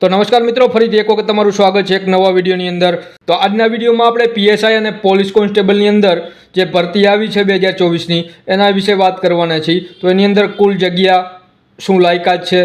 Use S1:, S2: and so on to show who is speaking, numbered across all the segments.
S1: તો નમસ્કાર મિત્રો, ફરીથી એક વખત તમારું સ્વાગત છે એક નવા વિડીયોની અંદર. તો આજના વિડીયોમાં આપણે પીએસઆઈ અને પોલીસ કોન્સ્ટેબલની અંદર જે ભરતી આવી છે બે હજાર ચોવીસની, એના વિશે વાત કરવાના છીએ. તો એની અંદર કુલ જગ્યા શું લાયકાત છે,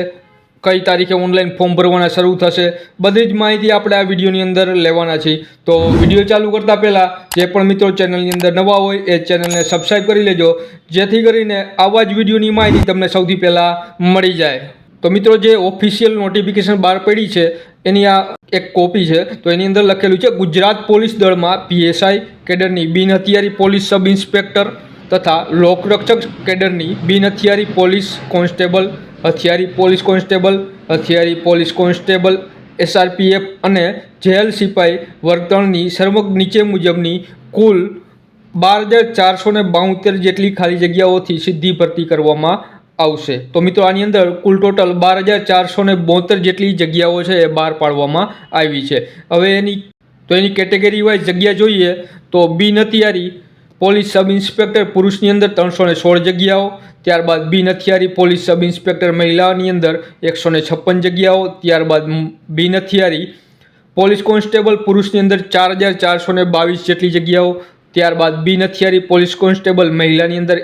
S1: કઈ તારીખે ઓનલાઈન ફોર્મ ભરવાના શરૂ થશે, બધી જ માહિતી આપણે આ વિડીયોની અંદર લેવાના છીએ. તો વીડિયો ચાલુ કરતાં પહેલાં જે પણ મિત્રો ચેનલની અંદર નવા હોય એ ચેનલને સબસ્ક્રાઈબ કરી લેજો, જેથી કરીને આવા જ વિડીયોની માહિતી તમને સૌથી પહેલાં મળી જાય. તો મિત્રો જે ઓફિશિયલ નોટિફિકેશન બહાર પડી છે, એની આ એક કોપી છે, તો એની અંદર લખેલું છે, ગુજરાત પોલીસ દળમાં પીએસઆઈ કેડરની બિન હથિયારી પોલીસ સબ ઇન્સ્પેક્ટર તથા લોકરક્ષક કેડરની બિન હથિયારી પોલીસ કોન્સ્ટેબલ, હથિયારી પોલીસ કોન્સ્ટેબલ, હથિયારી પોલીસ કોન્સ્ટેબલ, એસઆરપીએફ અને જેલ સિપાઈ વર્તણની ત્રણની નીચે મુજબની કુલ બાર હજાર ચારસો બાઉતેર જેટલી ખાલી જગ્યાઓથી સીધી ભરતી કરવામાં આવશે. તો મિત્રો, આની અંદર કુલ ટોટલ બાર હજાર ચારસો ને બોતેર જેટલી જગ્યાઓ છે એ બહાર પાડવામાં આવી છે. હવે એની, તો એની કેટેગરી વાઇઝ જગ્યા જોઈએ, તો બી નથિયારી પોલીસ સબ ઇન્સ્પેક્ટર પુરુષની અંદર ત્રણસો ને સોળ જગ્યાઓ, ત્યારબાદ બી નથિયારી પોલીસ સબ ઇન્સ્પેક્ટર મહિલાની અંદર એકસો ને છપ્પન જગ્યાઓ, ત્યારબાદ બી નથિયારી પોલીસ કોન્સ્ટેબલ પુરુષની અંદર ચાર હજાર ચારસો ને બાવીસ જેટલી જગ્યાઓ, ત્યારબાદ બી નથિયારી પોલીસ કોન્સ્ટેબલ મહિલાની અંદર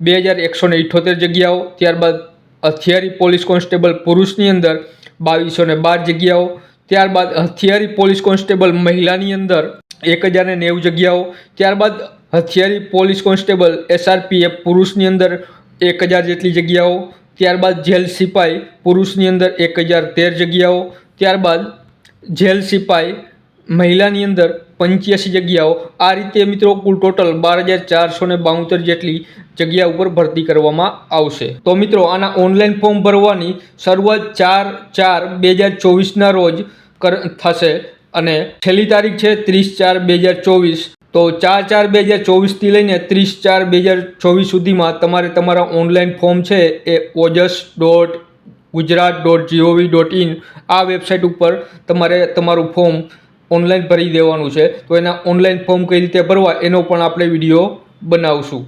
S1: બે હજાર એકસો ને ઇઠ્ઠોતેર જગ્યાઓ, ત્યારબાદ હથિયારી પોલીસ કોન્સ્ટેબલ પુરુષની અંદર બાવીસો ને બાર જગ્યાઓ, ત્યારબાદ હથિયારી પોલીસ કોન્સ્ટેબલ મહિલાની અંદર એક હજાર ને નેવું જગ્યાઓ, ત્યારબાદ હથિયારી પોલીસ કોન્સ્ટેબલ એસઆરપીએફ પુરુષની અંદર એક હજાર જેટલી જગ્યાઓ, ત્યારબાદ જેલ સિપાઈ પુરુષની અંદર એક હજાર તેર જગ્યાઓ, ત્યારબાદ જેલ સિપાઈ મહિલાની અંદર પંચ્યાસી જગ્યાઓ. આ રીતે મિત્રો કુલ ટોટલ બાર હજાર ચારસો ને બાઉતેર જેટલી જગ્યા ઉપર ભરતી કરવામાં આવશે. તો મિત્રો આના ઓનલાઈન ફોર્મ ભરવાની શરૂઆત ચાર ચાર બે હજાર ચોવીસના રોજ કર થશે અને છેલ્લી તારીખ છે ત્રીસ ચાર બે હજાર ચોવીસ. તો ચાર ચાર બે હજાર ચોવીસથી લઈને ત્રીસ ચાર બે હજાર ચોવીસ સુધીમાં તમારે તમારા ઓનલાઈન ફોર્મ છે એ Ojas dot Gujarat dot GOV dot in આ વેબસાઇટ ઉપર તમારે તમારું ફોર્મ ઓનલાઈન ભરી દેવાનું છે. તો એના ઓનલાઈન ફોર્મ કઈ રીતે ભરવા એનો પણ આપણે વીડિયો બનાવશું.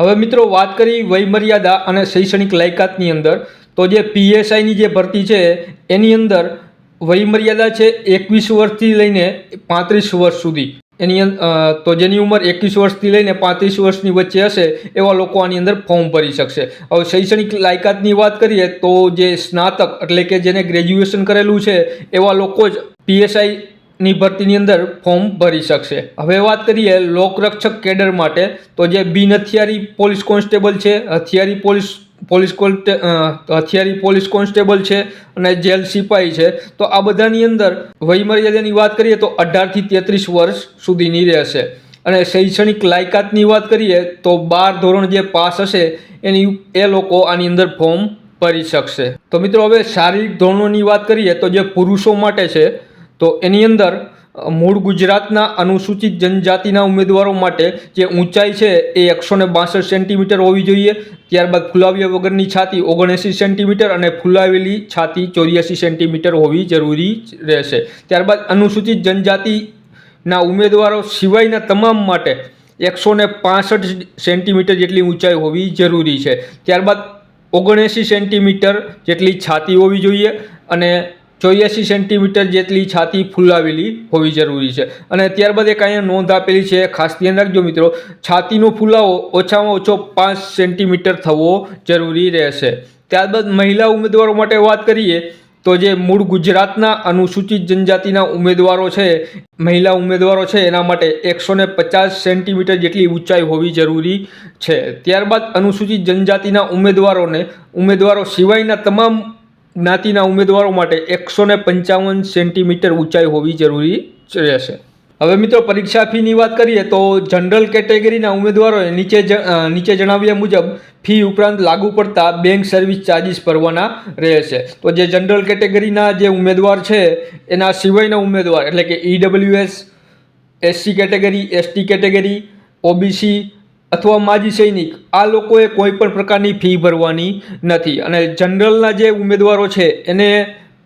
S1: હવે મિત્રો વાત કરી વયમર્યાદા અને શૈક્ષણિક લાયકાતની અંદર. તો જે પીએસઆઈની જે ભરતી છે, એની અંદર વયમર્યાદા છે એકવીસ વર્ષથી લઈને પાંત્રીસ વર્ષ સુધી. એની તો જેની ઉંમર એકવીસ વર્ષથી લઈને પાંત્રીસ વર્ષની વચ્ચે હશે, એવા લોકો આની અંદર ફોર્મ ભરી શકશે. હવે શૈક્ષણિક લાયકાતની વાત કરીએ તો જે સ્નાતક એટલે કે જેને ગ્રેજ્યુએશન કરેલું છે, એવા લોકો જ પીએસઆઈ ની ભરતીની અંદર ફોર્મ ભરી શકશે. હવે વાત કરીએ લોકરક્ષક કેડર માટે, તો જે બિન હથિયારી પોલીસ કોન્સ્ટેબલ છે, હથિયારી પોલીસ પોલીસ કોન્સ્ટે હથિયારી પોલીસ કોન્સ્ટેબલ છે અને જેલ સિપાહી છે, તો આ બધાની અંદર વયમર્યાદાની વાત કરીએ તો અઢારથી તેત્રીસ વર્ષ સુધીની રહેશે. અને શૈક્ષણિક લાયકાતની વાત કરીએ તો બાર ધોરણ જે પાસ હશે, એની, એ લોકો આની અંદર ફોર્મ ભરી શકશે. તો મિત્રો, હવે શારીરિક ધોરણોની વાત કરીએ તો જે પુરુષો માટે છે તો એની અંદર મૂળ ગુજરાતના અનુસૂચિત જનજાતિના ઉમેદવારો માટે જે ઊંચાઈ છે એ એકસો ને બાસઠ સેન્ટીમીટર હોવી જોઈએ. ત્યારબાદ ફુલાવ્યા વગરની છાતી ઓગણએંસી સેન્ટીમીટર અને ફુલાવેલી છાતી ચોર્યાસી સેન્ટીમીટર હોવી જરૂરી રહેશે. ત્યારબાદ અનુસૂચિત જનજાતિના ઉમેદવારો સિવાયના તમામ માટે એકસો ને પાસઠ સેન્ટીમીટર જેટલી ઊંચાઈ હોવી જરૂરી છે. ત્યારબાદ ઓગણએંસી સેન્ટીમીટર જેટલી છાતી હોવી જોઈએ અને ચોર્યાસી સેન્ટીમીટર જેટલી છાતી ફૂલાવેલી હોવી જરૂરી છે. અને ત્યારબાદ એક અહીંયા નોંધ આપેલી છે ખાસ ધ્યાન રાખજો મિત્રો, છાતીનો ફૂલાવો ઓછામાં ઓછો પાંચ સેન્ટીમીટર થવો જરૂરી રહેશે. ત્યારબાદ મહિલા ઉમેદવારો માટે વાત કરીએ, તો જે મૂળ ગુજરાતના અનુસૂચિત જનજાતિના ઉમેદવારો છે, મહિલા ઉમેદવારો છે, એના માટે એકસો ને પચાસ સેન્ટીમીટર જેટલી ઊંચાઈ હોવી જરૂરી છે. ત્યારબાદ અનુસૂચિત જનજાતિના ઉમેદવારોને, ઉમેદવારો સિવાયના તમામ જ્ઞાતિના ઉમેદવારો માટે એકસો ને પંચાવન સેન્ટીમીટર ઊંચાઈ હોવી જરૂરી રહેશે. હવે મિત્રો પરીક્ષા ફીની વાત કરીએ તો જનરલ કેટેગરીના ઉમેદવારોએ નીચે નીચે જણાવ્યા મુજબ ફી ઉપરાંત લાગુ પડતા બેંક સર્વિસ ચાર્જિસ ભરવાના રહેશે. તો જે જનરલ કેટેગરીના જે ઉમેદવાર છે, એના સિવાયના ઉમેદવાર એટલે કે EWS SC category ST category OBC અથવા માજી સૈનિક, આ લોકોએ કોઈ પણ પ્રકારની ફી ભરવાની નથી. અને જનરલના જે ઉમેદવારો છે, એને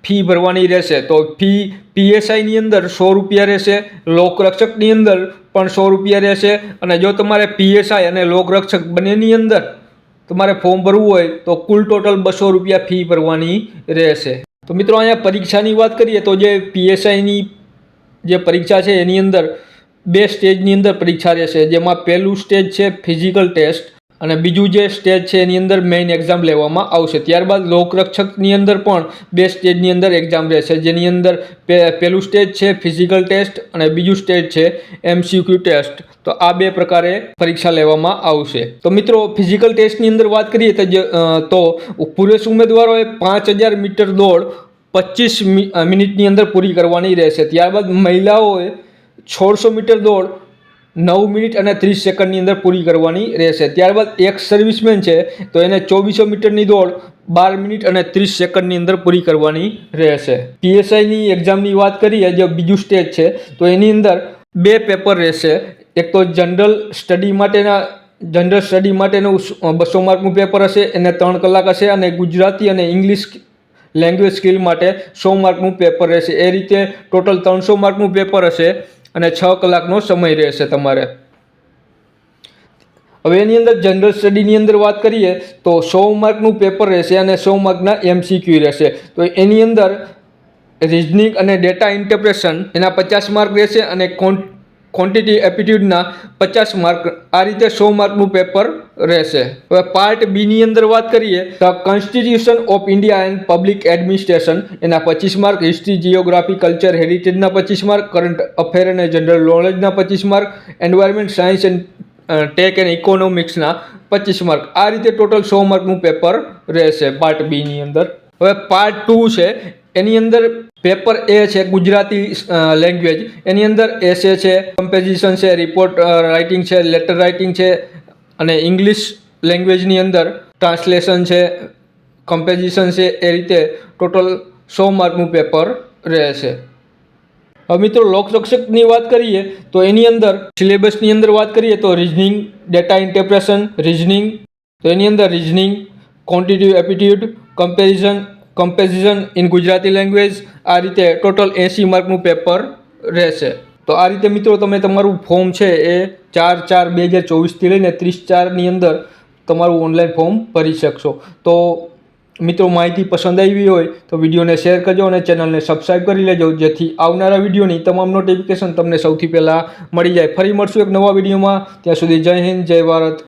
S1: ફી ભરવાની રહેશે. તો ફી પીએસઆઈની અંદર સો રૂપિયા રહેશે લોકરક્ષકની અંદર પણ સો રૂપિયા રહેશે. અને જો તમારે પીએસઆઈ અને લોકરક્ષક બંનેની અંદર તમારે ફોર્મ ભરવું હોય, તો કુલ ટોટલ બસો રૂપિયા ફી ભરવાની રહેશે. તો મિત્રો, અહીંયા પરીક્ષાની વાત કરીએ તો જે પીએસઆઈની જે પરીક્ષા છે, એની અંદર બે સ્ટેજની અંદર પરીક્ષા રહેશે. જેમાં પહેલું સ્ટેજ છે ફિઝિકલ ટેસ્ટ અને બીજું જે સ્ટેજ છે એની અંદર મેઇન એક્ઝામ લેવામાં આવશે. ત્યારબાદ લોકરક્ષકની અંદર પણ બે સ્ટેજની અંદર એક્ઝામ રહેશે. જેની અંદર પહેલું સ્ટેજ છે ફિઝિકલ ટેસ્ટ અને બીજું સ્ટેજ છે એમસીક્યુ ટેસ્ટ. તો આ બે પ્રકારે પરીક્ષા લેવામાં આવશે. તો મિત્રો, ફિઝિકલ ટેસ્ટની અંદર વાત કરીએ તો પુરુષ ઉમેદવારોએ પાંચ હજાર મીટર દોડ પચીસ મિનિટની અંદર પૂરી કરવાની રહેશે. ત્યારબાદ મહિલાઓએ સોળસો મીટર દોડ નવ મિનિટ અને ત્રીસ સેકન્ડની અંદર પૂરી કરવાની રહેશે. ત્યારબાદ એક સર્વિસમેન છે, તો એને ચોવીસો મીટરની દોડ બાર મિનિટ અને ત્રીસ સેકન્ડની અંદર પૂરી કરવાની રહેશે. પીએસઆઈની એક્ઝામની વાત કરીએ, જે બીજું સ્ટેજ છે, તો એની અંદર બે પેપર રહેશે. એક તો જનરલ સ્ટડી માટેના, જનરલ સ્ટડી માટેનું બસો માર્કનું પેપર હશે, એને ત્રણ કલાક હશે અને ગુજરાતી અને ઇંગ્લિશ લેંગ્વેજ સ્કિલ માટે સો માર્કનું પેપર રહેશે. એ રીતે ટોટલ ત્રણસો માર્કનું પેપર હશે. અને છ કલાકનો સમય રહેશે તમારે. હવે એની અંદર જનરલ સ્ટડીની અંદર વાત કરીએ, તો સો માર્કનું પેપર રહેશે અને સો માર્કના એમસીક્યુ રહેશે. તો એની અંદર રિઝનિંગ અને ડેટા ઇન્ટરપ્રેશન એના પચાસ માર્ક રહેશે અને ક્વોન્ટિટી એપ્ટિટ્યૂડના પચાસ માર્ક આ રીતે સો માર્કનું પેપર રહેશે. હવે પાર્ટ બીની અંદર વાત કરીએ, તો constitution of India and public administration એના પચીસ માર્ક હિસ્ટ્રી જીઓગ્રાફી કલ્ચર હેરિટેજના પચીસ માર્ક કરંટ અફેર અને જનરલ નોલેજના પચીસ mark environment science and tech and ઇકોનોમિક્સના પચીસ માર્ક આ રીતે ટોટલ સો માર્કનું પેપર રહેશે પાર્ટ બીની અંદર. હવે પાર્ટ ટુ છે એની અંદર પેપર એ છે ગુજરાતી લેંગ્વેજ એની અંદર એસે છે કમ્પેઝિશન છે રિપોર્ટ રાઇટિંગ છે લેટર રાઇટિંગ છે અને ઇંગ્લિશ લેંગ્વેજની અંદર ટ્રાન્સલેશન છે કમ્પેઝિશન છે, એ રીતે ટોટલ સો માર્કનું પેપર રહેશે હવે મિત્રો લોકરક્ષકની વાત કરીએ તો એની અંદર સિલેબસની અંદર વાત કરીએ તો રિઝનિંગ ડેટા ઇન્ટરપ્રેશન રિઝનિંગ તો એની અંદર reasoning quantitative aptitude comparison comparison in Gujarati language આ રીતે ટોટલ એંસી માર્કનું પેપર રહેશે. તો આ રીતે મિત્રો તમે તમારું ફોર્મ છે એ ચાર ચાર બે હજાર ચોવીસથી લઈને ત્રીસ ચારની અંદર તમારું ઓનલાઈન ફોર્મ ભરી શકશો. તો મિત્રો માહિતી પસંદ આવી હોય તો વિડીયોને શેર કરજો અને ચેનલને સબસ્ક્રાઈબ કરી લેજો, જેથી આવનારા વિડીયોની તમામ નોટિફિકેશન તમને સૌથી પહેલાં મળી જાય. ફરી મળશું એક નવા વિડીયોમાં. ત્યાં સુધી જય હિન્દ, જય ભારત.